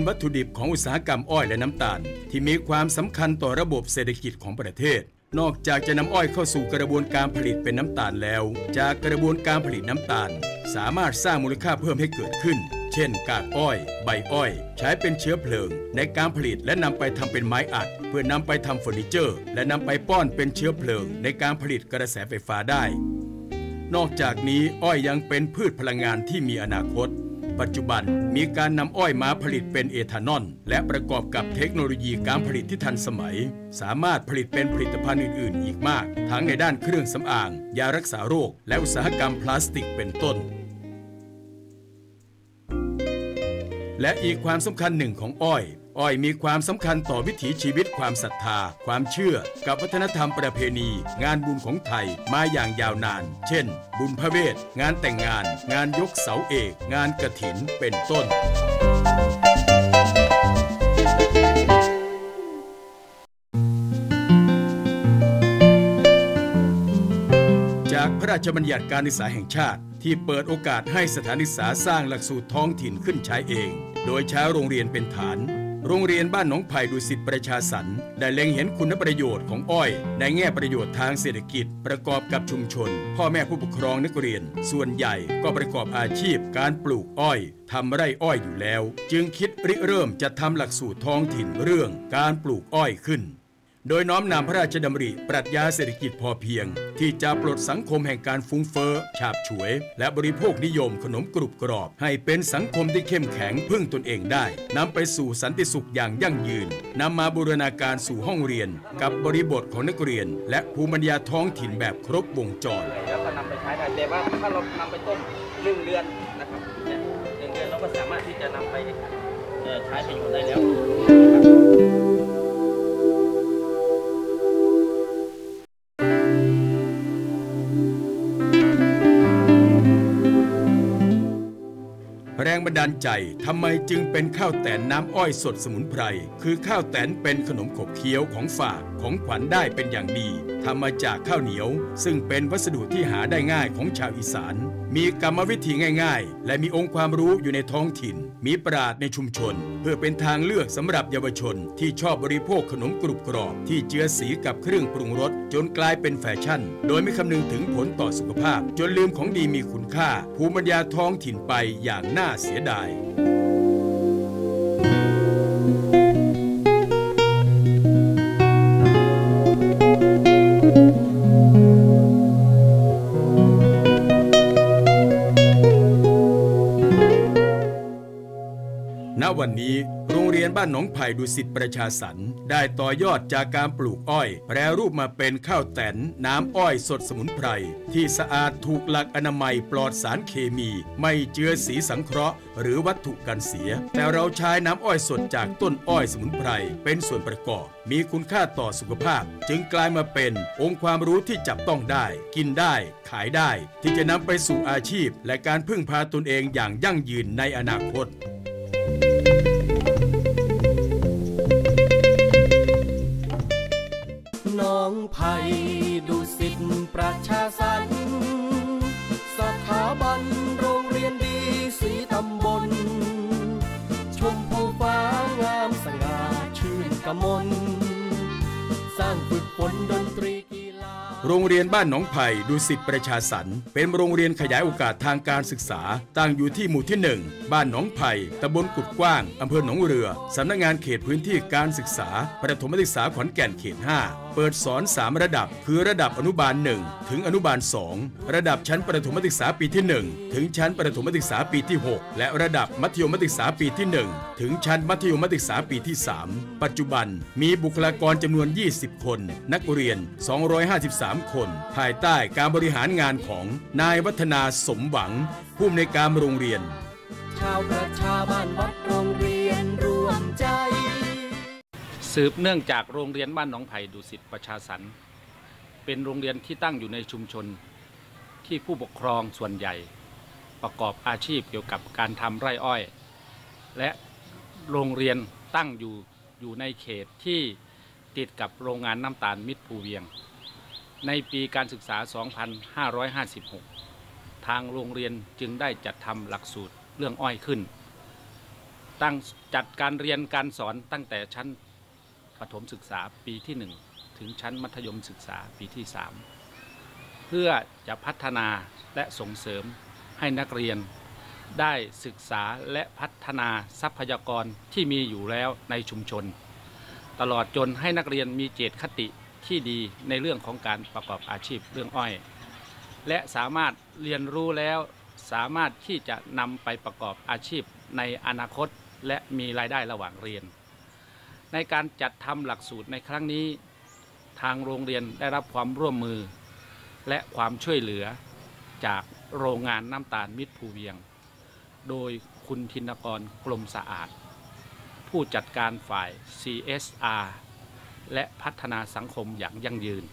เป็นวัตถุดิบของอุตสาหกรรมอ้อยและน้ำตาล ที่มีความสำคัญต่อระบบเศรษฐกิจของประเทศ นอกจากจะนำอ้อยเข้าสู่กระบวนการผลิตเป็นน้ำตาลแล้ว จากกระบวนการผลิตน้ำตาล สามารถสร้างมูลค่าเพิ่มให้เกิดขึ้น เช่น กากอ้อย ใบอ้อย ใช้เป็นเชื้อเพลิง ในการผลิตและนำไปทำเป็นไม้อัด เพื่อนำไปทำเฟอร์นิเจอร์ และนำไปป้อนเป็นเชื้อเพลิง ในการผลิตกระแสไฟฟ้าได้ นอกจากนี้อ้อยยังเป็นพืชพลังงานที่มีอนาคต ปัจจุบันมีการนำอ้อยมาผลิตเป็นเอทานอลและประกอบกับเทคโนโลยีการผลิตที่ทันสมัย สามารถผลิตเป็นผลิตภัณฑ์อื่น ๆ อีกมาก ทั้งในด้านเครื่องสำอาง ยารักษาโรค และอุตสาหกรรมพลาสติกเป็นต้น และอีกความสำคัญหนึ่งของอ้อย อ้อยมีความสำคัญต่อวิถีชีวิตความศรัทธา ความเชื่อ กับวัฒนธรรมประเพณี งานบุญของไทยมาอย่างยาวนาน เช่น บุญพระเวท งานแต่งงาน งานยกเสาเอก งานกระถินเป็นต้น จากพระราชบัญญัติการศึกษาแห่งชาติที่เปิดโอกาสให้สถานศึกษาสร้างหลักสูตรท้องถิ่นขึ้นใช้เอง โดยใช้โรงเรียนเป็นฐาน โรงเรียนบ้านหนองไผ่ดุสิตประชาสรรค์ได้เล็งเห็นคุณประโยชน์ของอ้อย ในแง่ประโยชน์ทางเศรษฐกิจ ประกอบกับชุมชน พ่อแม่ผู้ปกครองนักเรียน ส่วนใหญ่ก็ประกอบอาชีพการปลูกอ้อยทำไร่อ้อยอยู่แล้ว จึงคิดริเริ่มจะทำหลักสูตรท้องถิ่นเรื่องการปลูกอ้อยขึ้น โดยน้อมนำพระราชดำริ ปรัชญาเศรษฐกิจพอเพียง ที่จะปลดสังคมแห่งการฟุ้งเฟ้อ ฉาบฉวย และบริโภคนิยมขนมกรุบกรอบ ให้เป็นสังคมที่เข้มแข็งพึ่งตนเองได้นำไปสู่สันติสุขอย่างยั่งยืนนำมาบูรณาการสู่ห้องเรียน กับบริบทของนักเรียน และภูมิปัญญาท้องถิ่นแบบครบวงจรแล้วก็นำไปใช้ได้แต่ว่าถ้าเรานำไปต้มหนึ่งเดือนนะครับเนี่ยหนึ่งเดือนเราก็สามารถที่จะนำไปใช้ประโยชน์ได้แล้ว แรงบันดาลใจทำไมจึงเป็นข้าวแตนน้ำอ้อยสดสมุนไพร คือข้าวแตนเป็นขนมขบเคี้ยวของฝากของขวัญได้เป็นอย่างดีทำมาจากข้าวเหนียว ซึ่งเป็นวัสดุที่หาได้ง่ายของชาวอีสาน มีกรรมวิธีง่าย ๆ และมีองค์ความรู้อยู่ในท้องถิ่น มีปราดในชุมชน เพื่อเป็นทางเลือกสำหรับเยาวชนที่ชอบบริโภคขนมกรุบกรอบ ที่เจือสีกับเครื่องปรุงรสจนกลายเป็นแฟชั่น โดยไม่คำนึงถึงผลต่อสุขภาพ จนลืมของดีมีคุณค่า ภูมิปัญญาท้องถิ่นไปอย่างน่าเสียดาย บ้านหนองไผ่ดุสิตประชาสรรค์ได้ต่อยอดจากการปลูกอ้อย แปรรูปมาเป็นข้าวแตนน้ำอ้อยสดสมุนไพร ที่สะอาดถูกหลักอนามัยปลอดสารเคมี ไม่เจือสีสังเคราะห์ หรือวัตถุกันเสีย แต่เราใช้น้ำอ้อยสดจากต้นอ้อยสมุนไพร เป็นส่วนประกอบ มีคุณค่าต่อสุขภาพ จึงกลายมาเป็นองค์ความรู้ที่จับต้องได้ กินได้ ขายได้ ที่จะนำไปสู่อาชีพ และการพึ่งพาตนเองอย่างยั่งยืนในอนาคต ไผ่ดุสิตประชาสรรสถาบันโรงเรียนดีสีตำบล ชมพูฟ้างามสง่าชื่นกมล สร้างฝึกฝนดนตรีกีฬา โรงเรียนบ้านหนองไผ่ดุสิตประชาสรรเป็นโรงเรียนขยายโอกาสทางการศึกษา ตั้งอยู่ที่หมู่ที่1บ้านหนองไผ่ตำบลกุดกว้างอำเภอหนองเรือสำนักงงานเขตพื้นที่การศึกษา ประถมศึกษาขอนแก่นเขต 5เปิดสอน 3 ระดับ คือระดับอนุบาล 1 ถึงอนุบาล 2 ระดับชั้นประถมศึกษาปีที่ 1 ถึงชั้นประถมศึกษาปีที่ 6 และระดับมัธยมศึกษาปีที่ 1 ถึงชั้นมัธยมศึกษาปีที่ 3 ปัจจุบันมีบุคลากรจำนวน 20 คน นักเรียน 253 คน ภายใต้การบริหารงานของนายวัฒนาสมหวัง ผู้อำนวยการโรงเรียน ชาวประชาบ้านวัด สืบเนื่องจากโรงเรียนบ้านหนองไผ่ดุสิตประชาสรรเป็นโรงเรียนที่ตั้งอยู่ในชุมชน ที่ผู้ปกครองส่วนใหญ่ ประกอบอาชีพเกี่ยวกับการทำไร่อ้อย และโรงเรียนตั้งอยู่อยู่ในเขตที่ติดกับโรงงานน้ำตาลมิตรภูเวียง ในปีการศึกษา 2556 ทางโรงเรียนจึงได้จัดทำหลักสูตรเรื่องอ้อยขึ้น ตั้งจัดการเรียนการสอนตั้งแต่ชั้น ประถมศึกษาปีที่ 1 ถึงชั้นมัธยมศึกษาปีที่ 3 เพื่อจะพัฒนาและส่งเสริมให้นักเรียนได้ศึกษาและพัฒนาทรัพยากรที่มีอยู่แล้วในชุมชน ตลอดจนให้นักเรียนมีเจตคติที่ดีในเรื่องของการประกอบอาชีพเรื่องอ้อย และสามารถเรียนรู้แล้วสามารถที่จะนำไปประกอบอาชีพในอนาคต และมีรายได้ระหว่างเรียน ในการจัดทำหลักสูตรในครั้งนี้ ทางโรงเรียนได้รับความร่วมมือ และความช่วยเหลือจากโรงงานน้ำตาลมิตรภูเวียง โดยคุณธินกรกลมสะอาด ผู้จัดการฝ่าย CSR และพัฒนาสังคมอย่างยั่งยืน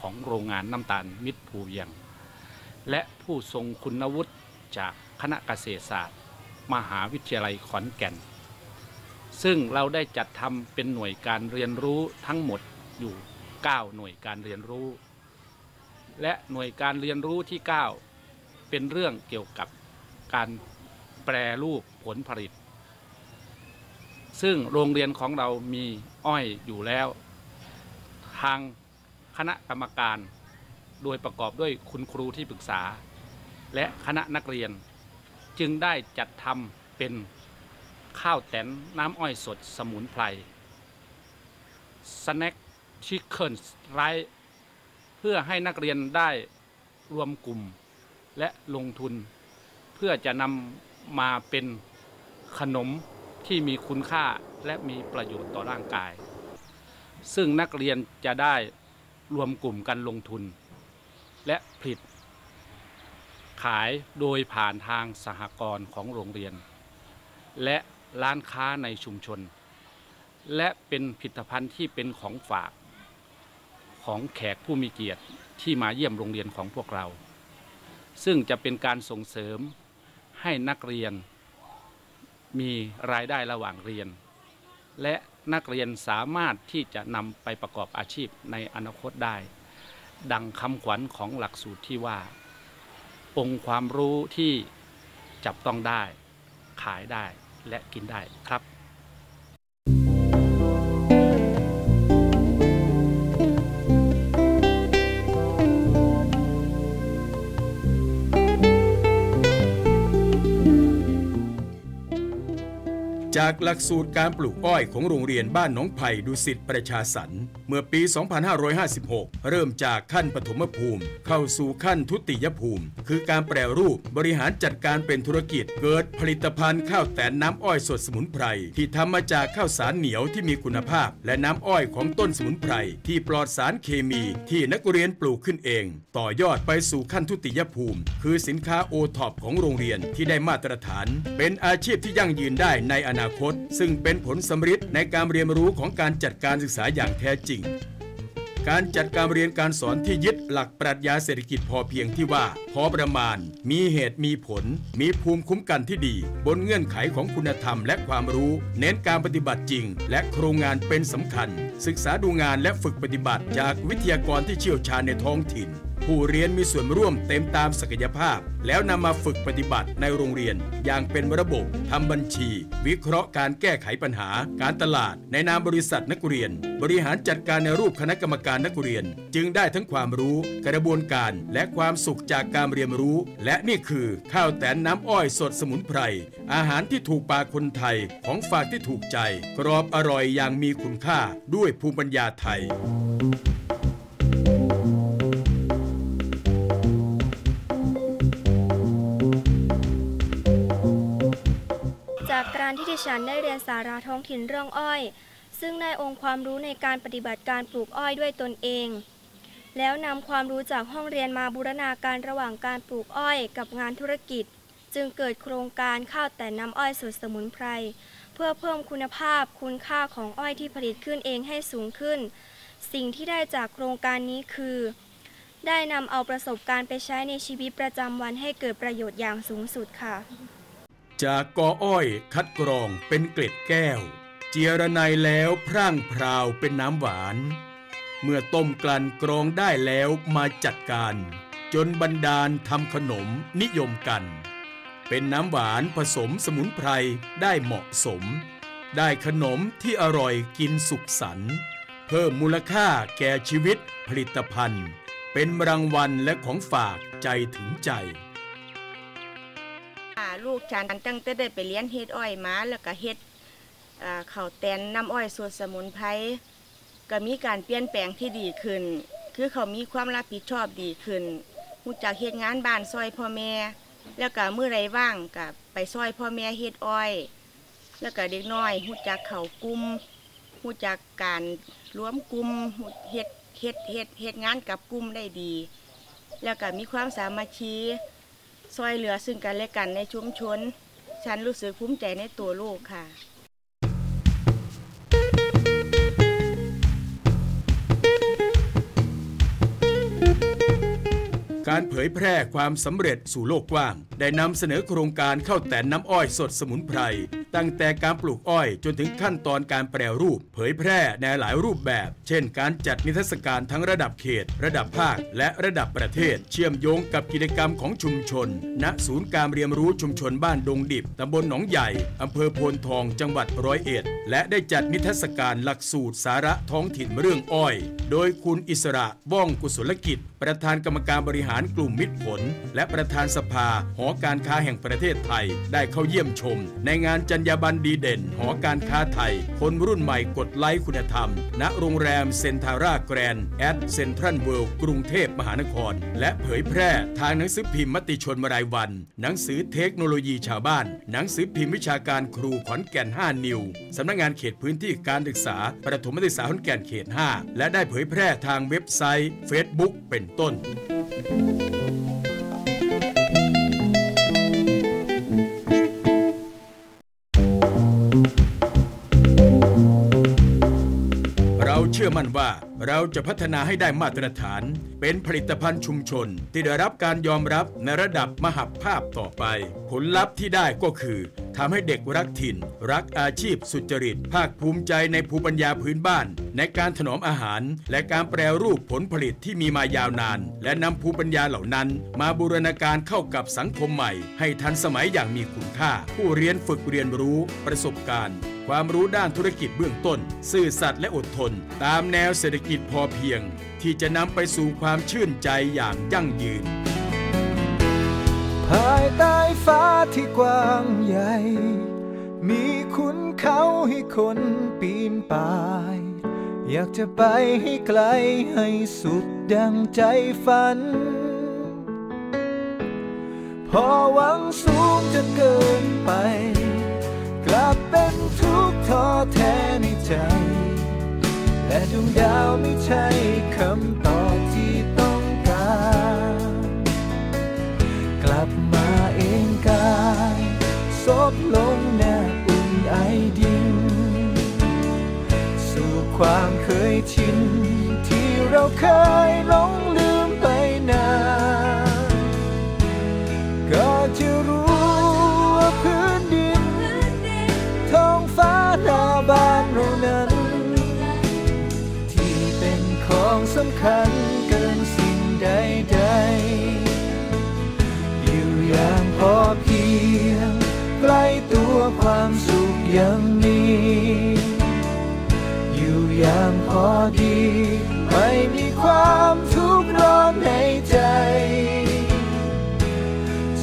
ของโรงงานน้ำตาลมิตรภูเวียง และผู้ทรงคุณวุฒิจากคณะเกษตรศาสตร์ มหาวิทยาลัยขอนแก่น ซึ่งเราได้จัดทำเป็นหน่วยการเรียนรู้ทั้งหมดอยู่ 9 หน่วยการเรียนรู้ และหน่วยการเรียนรู้ที่ 9 เป็นเรื่องเกี่ยวกับการแปรรูปผลผลิต ซึ่งโรงเรียนของเรามีอ้อยอยู่แล้ว ทางคณะกรรมการ โดยประกอบด้วยคุณครูที่ปรึกษา และคณะนักเรียนจึงได้จัดทำเป็น ข้าวแตนน้ำอ้อยสดสมุนไพรสแน็คชิคเกิลไรเพื่อให้นักเรียนได้รวมกลุ่มและลงทุน เพื่อจะนำมาเป็นขนมที่มีคุณค่าและมีประโยชน์ต่อร่างกาย ซึ่งนักเรียนจะได้รวมกลุ่มกันลงทุน และผลิต ขายโดยผ่านทางสหกรณ์ของโรงเรียน และ ร้านค้าในชุมชน และเป็นผลิตภัณฑ์ที่เป็นของฝากของแขกผู้มีเกียรติที่มาเยี่ยมโรงเรียนของพวกเรา ซึ่งจะเป็นการส่งเสริมให้นักเรียนมีรายได้ระหว่างเรียน และนักเรียนสามารถที่จะนำไปประกอบอาชีพในอนาคตได้ ดังคำขวัญของหลักสูตรที่ว่า องค์ความรู้ที่จับต้องได้ขายได้ และกินได้ครับจากหลักสูตรการปลูกอ้อยของโรงเรียนบ้านหนองไผ่ดุสิตประชาสรรค์เมื่อปี 2556 เริ่มจากขั้นปฐมภูมิ เข้าสู่ขั้นทุติยภูมิ คือการแปรรูปบริหารจัดการเป็นธุรกิจ เกิดผลิตภัณฑ์ข้าวแตนน้ำอ้อยสดสมุนไพร ที่ทำมาจากข้าวสารเหนียวที่มีคุณภาพ และน้ำอ้อยของต้นสมุนไพร ที่ปลอดสารเคมีที่นักเรียนปลูกขึ้นเอง ต่อยอดไปสู่ขั้นทุติยภูมิ คือสินค้าโอท็อปของโรงเรียนที่ได้มาตรฐาน เป็นอาชีพที่ยั่งยืนได้ในอนาคต ซึ่งเป็นผลสำฤทธิ์ในการเรียนรู้ของการจัดการศึกษาอย่างแท้จริงริง การจัดการเรียนการสอนที่ยึดหลักปรัชญาเศรษฐกิจพอเพียงที่ว่า พอประมาณ มีเหตุมีผล มีภูมิคุ้มกันที่ดี บนเงื่อนไขของคุณธรรมและความรู้ เน้นการปฏิบัติจริง และโครงงานเป็นสำคัญ ศึกษาดูงานและฝึกปฏิบัติจากวิทยากรที่เชี่ยวชาญในท้องถิ่น ผู้เรียนมีส่วนร่วมเต็มตามศักยภาพ แล้วนำมาฝึกปฏิบัติในโรงเรียน อย่างเป็นระบบทำบัญชี วิเคราะห์การแก้ไขปัญหา การตลาด ในนามบริษัทนักเรียน บริหารจัดการในรูปคณะกรรมการนักเรียน จึงได้ทั้งความรู้ กระบวนการ และความสุขจากการเรียนรู้ และนี่คือข้าวแตนน้ำอ้อยสดสมุนไพรอาหารที่ถูกปากคนไทยของฝากที่ถูกใจ กรอบอร่อยอย่างมีคุณค่าด้วยภูมิปัญญาไทย ดิฉันได้เรียนสาราท้องถิ่นเรื่องอ้อย ซึ่งได้องค์ความรู้ในการปฏิบัติการปลูกอ้อยด้วยตนเอง แล้วนำความรู้จากห้องเรียนมาบูรณาการระหว่างการปลูกอ้อยกับงานธุรกิจ จึงเกิดโครงการข้าวแต่น้ำอ้อยสดสมุนไพรเพื่อเพิ่มคุณภาพคุณค่าของอ้อยที่ผลิตขึ้นเองให้สูงขึ้น สิ่งที่ได้จากโครงการนี้คือ ได้นำเอาประสบการณ์ไปใช้ในชีวิตประจำวันให้เกิดประโยชน์อย่างสูงสุดค่ะ จากกออ้อยคัดกรองเป็นเกล็ดแก้ว เจียระไนแล้วพร่างพราวเป็นน้ำหวาน เมื่อต้มกลั่นกรองได้แล้วมาจัดการ จนบรรดาลทำขนมนิยมกัน เป็นน้ำหวานผสมสมุนไพรได้เหมาะสม ได้ขนมที่อร่อยกินสุขสันต์เพิ่มมูลค่าแก่ชีวิตผลิตภัณฑ์ เป็นรางวัลและของฝากใจถึงใจ ลูกฉันตั้งแต่ได้ไปเลี้ยนเฮ็ดอ้อยมาแล้วก็เฮ็ดอ่าข้าแตนน้ำอ้อยสูตรสมุนไพรก็มีการเปลี่ยนแปลงที่ดีขึ้น คือเขามีความรับผิดชอบดีขึ้นรู้จักเฮ็ดงานบ้านซอยพ่อแม่ แล้วก็มื้อไรว่างก็ไปซอยพ่อแม่เฮ็ดอ้อย แล้วก็เด็กน้อยรู้จักเข้ากลุ่มรู้จักการรวมกลุ่มเฮ็ดเฮ็ดเฮ็ดเฮ็ดงานกับกลุ่มได้ดี แล้วก็มีความสามัคคี ซอยเหลือซึ่งกันและกันในชุมชน ฉันรู้สึกภูมิใจในตัวลูกค่ะการเผยแพร่ความสำเร็จสู่โลกกว้าง ได้นำเสนอโครงการเข้าแต่น้ำอ้อยสดสมุนไพร ตั้งแต่การปลูกอ้อยจนถึงขั้นตอนการแปรรูป เผยแพร่ในหลายรูปแบบ เช่น การจัดนิทรรศการทั้งระดับเขต ระดับภาค และระดับประเทศ เชื่อมโยงกับกิจกรรมของชุมชน ณ ศูนย์การเรียนรู้ชุมชนบ้านดงดิบตำบลหนองใหญ่อำเภอโพนทองจังหวัดร้อยเอ็ด และได้จัดนิทรรศการหลักสูตรสาระท้องถิ่นเรื่องอ้อย โดยคุณอิสระว่องกุศลกิจ ประธานกรรมการบริหารกลุ่มมิตรผล และประธานสภาหอการค้าแห่งประเทศไทย ได้เข้าเยี่ยมชม ในงานจรรยาบรรณดีเด่น หอการค้าไทย คนรุ่นใหม่กดไลค์คุณธรรม ณโรงแรมเซนทาร่าแกรนแอดเซ็นทรัลเวิลด์กรุงเทพมหานคร และเผยแพร่ทางหนังสือพิมพ์มติชนรายวัน หนังสือเทคโนโลยีชาวบ้าน หนังสือพิมพ์วิชาการครูขอนแก่น 5 นิวสำนักงานเขตพื้นที่การศึกษา ประถมศึกษาขอนแก่นเขต 5 และได้เผยแพร่ทางเว็บไซต์ Facebook เป็นต้น ชื่อมั่นว่าเราจะพัฒนาให้ได้มาตรฐาน เป็นผลิตภัณฑ์ชุมชน ที่ได้รับการยอมรับในระดับมหภาพต่อไป ผลลัพธ์ที่ได้ก็คือทำให้เด็กรักถิ่น รักอาชีพสุจริต ภาคภูมิใจในภูมิปัญญาพื้นบ้าน ในการถนอมอาหาร และการแปรรูปผลผลิตที่มีมายาวนาน และนำภูมิปัญญาเหล่านั้น มาบูรณาการเข้ากับสังคมใหม่ ให้ทันสมัยอย่างมีคุณค่า ผู้เรียนฝึกเรียนรู้ประสบการณ์ ความรู้ด้านธุรกิจเบื้องต้น ซื่อสัตย์และอดทน ตามแนวเศรษฐกิจพอเพียง ที่จะนำไปสู่ความชื่นใจอย่างยั่งยืน ภายใต้ฟ้าที่กว้างใหญ่ มีคุณเขาให้คนปีนป่าย อยากจะไปให้ไกลให้สุดดังใจฝัน พอหวังสูงจนเกินไป ลับเป็นทุกข์ท้อแท้ในใจ และดวงดาวไม่ใช่คำตอบที่ต้องการ กลับมาเองกายซบลงหน้าอุ่นไอดิน สู่ความเคยชิน ที่เราเคยหลงลืม ความสุขยังมี อยู่อย่างพอดี ไม่มีความทุกข์ร้อนในใจ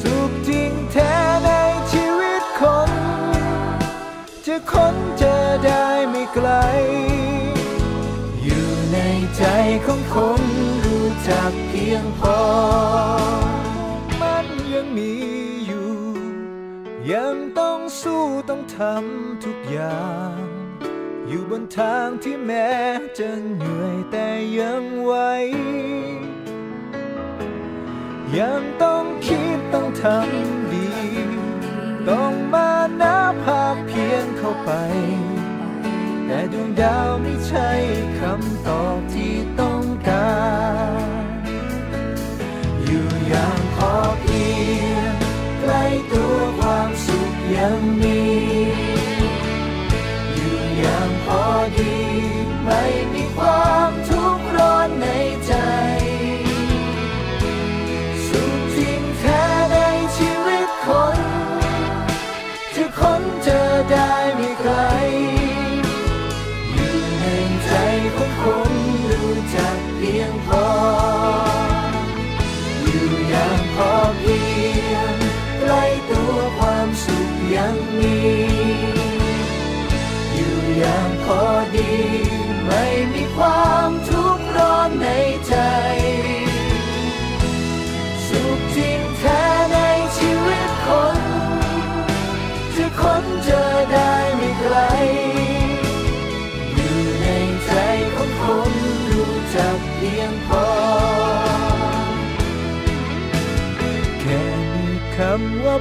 สุขจริงแท้ในชีวิตคน จะค้นเจอได้ไม่ไกล อยู่ในใจของคนรู้จักเพียงพอ มันยังมีอยู่ยัง สู้ต้องทำทุกอย่าง อยู่บนทางที่แม้จะเหนื่อยแต่ยังไหวยังต้องคิดต้องทำดี ต้องมานับภาพเพียงเข้าไป แต่ดวงดาวไม่ใช่คำตอบ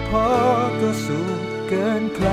พอก็สุขเกินใคร